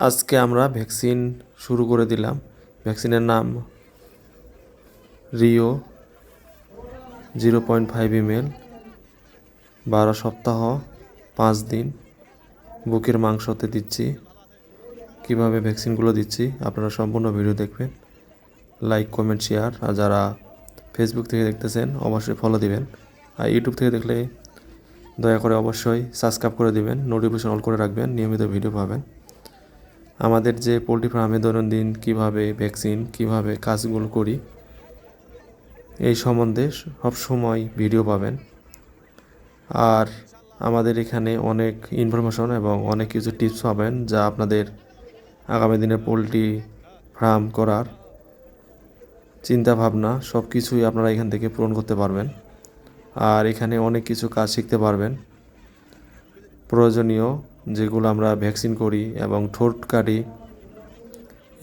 আজকে আমরা ভ্যাকসিন শুরু করে দিলাম। ভ্যাকসিনের নাম রিও জিরো পয়েন্ট ফাইভ এমএল, বারো সপ্তাহ, পাঁচ দিন। বুকের মাংসতে দিচ্ছি। কীভাবে ভ্যাকসিনগুলো দিচ্ছি আপনারা সম্পূর্ণ ভিডিও দেখবেন। Like, comment, share. আর যারা ফেসবুক থেকে দেখতেছেন, অবশ্যই ফলো দিবেন। আর ইউটিউব থেকে দেখলে দয়া করে অবশ্যই সাবস্ক্রাইব করে দিবেন। নোটিফিকেশন অল করে রাখবেন। নিয়মিত ভিডিও পাবেন। আমাদের যে পোলট্রি ফার্মে দৈনন্দিন কীভাবে ভ্যাকসিন কীভাবে কাজগুলো করি, এই সম্বন্ধে সবসময় ভিডিও পাবেন। আর আমাদের এখানে অনেক ইনফরমেশন এবং অনেক কিছু টিপস পাবেন যা আপনাদের আগামী দিনে পোলট্রি ফার্ম করার চিন্তা ভাবনা সব কিছুই আপনারা এখান থেকে পূরণ করতে পারবেন। আর এখানে অনেক কিছু কাজ শিখতে পারবেন। প্রয়োজনীয় যেগুলো আমরা ভ্যাকসিন করি এবং ঠোঁট কাটি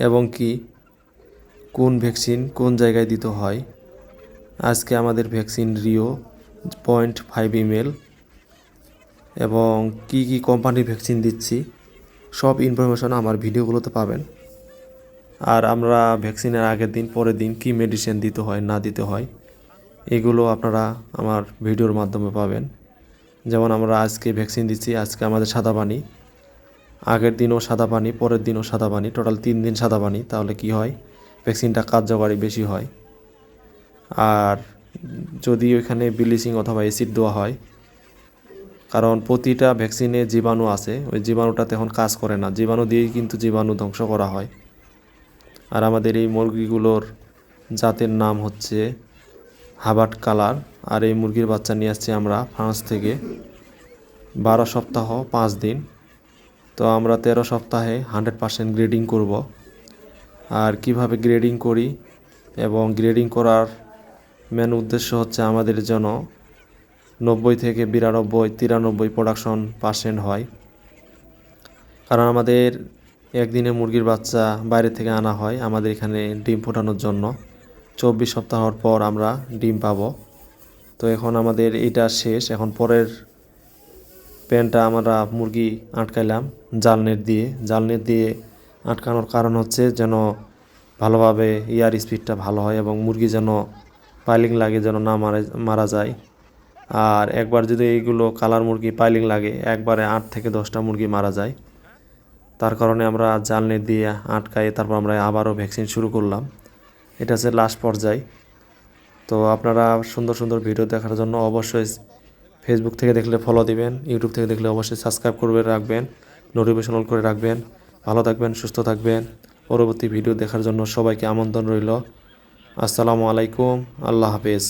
এবং কি, কোন ভ্যাকসিন কোন জায়গায় দিতে হয়। আজকে আমাদের ভ্যাকসিন রিও পয়েন্ট ফাইভ ইমেল এবং কি কি কোম্পানির ভ্যাকসিন দিচ্ছি, সব ইনফরমেশন আমার ভিডিওগুলোতে পাবেন। আর আমরা ভ্যাকসিনের আগের দিন, পরের দিন কি মেডিসিন দিতে হয়, না দিতে হয়, এগুলো আপনারা আমার ভিডিওর মাধ্যমে পাবেন। যেমন আমরা আজকে ভ্যাকসিন দিচ্ছি, আজকে আমাদের সাদা পানি, আগের দিনও সাদা পানি, পরের দিনও সাদা পানি, টোটাল তিন দিন সাদা পানি, তাহলে কি হয়? ভ্যাকসিনটা কার্যকারী বেশি হয়। আর যদি ওইখানে ব্লিচিং অথবা অ্যাসিড দেওয়া হয়, কারণ প্রতিটা ভ্যাকসিনে জীবাণু আছে, ওই জীবাণুটা তখন কাজ করে না। জীবাণু দিয়েই কিন্তু জীবাণু ধ্বংস করা হয়। আর আমাদের এই মুরগিগুলোর জাতের নাম হচ্ছে হাবাট কালার আর এই মুরগির বাচ্চা নিয়ে আসছি আমরা ফ্রান্স থেকে। বারো সপ্তাহ, পাঁচ দিন। তো আমরা তেরো সপ্তাহে হান্ড্রেড পার্সেন্ট গ্রেডিং করব। আর কীভাবে গ্রেডিং করি এবং গ্রেডিং করার মেন উদ্দেশ্য হচ্ছে আমাদের জন্য নব্বই থেকে বিরানব্বই, তিরানব্বই প্রোডাকশন পার্সেন্ট হয়। কারণ আমাদের একদিনে মুরগির বাচ্চা বাইরে থেকে আনা হয় আমাদের এখানে ডিম ফোটানোর জন্য। চব্বিশ সপ্তাহর পর আমরা ডিম পাব। তো এখন আমাদের এটা শেষ। এখন পরের প্যানটা আমরা মুরগি আটকাইলাম জাল নেট দিয়ে। জাল নেট দিয়ে আটকানোর কারণ হচ্ছে যেন ভালোভাবে ইয়ার স্পিডটা ভালো হয় এবং মুরগি যেন পাইলিং লাগে যেন না মারা মারা যায়। আর একবার যদি এইগুলো কালার মুরগি পাইলিং লাগে, একবারে আট থেকে দশটা মুরগি মারা যায়। তার কারণে আমরা জাল নেট দিয়ে আটকাই তারপর আমরা আবারও ভ্যাকসিন শুরু করলাম। এটা হচ্ছে লাস্ট পর্যায়। তো আপনারা সুন্দর সুন্দর ভিডিও দেখার জন্য অবশ্যই ফেসবুক থেকে দেখলে ফলো দিবেন ইউটিউব থেকে দেখলে অবশ্যই সাবস্ক্রাইব করে রাখবেন নোটিফিকেশন অল করে রাখবেন। ভালো থাকবেন, সুস্থ থাকবেন। পরবর্তী ভিডিও দেখার জন্য সবাইকে আমন্ত্রণ রইল। আসসালামু আলাইকুম, আল্লাহ হাফেজ।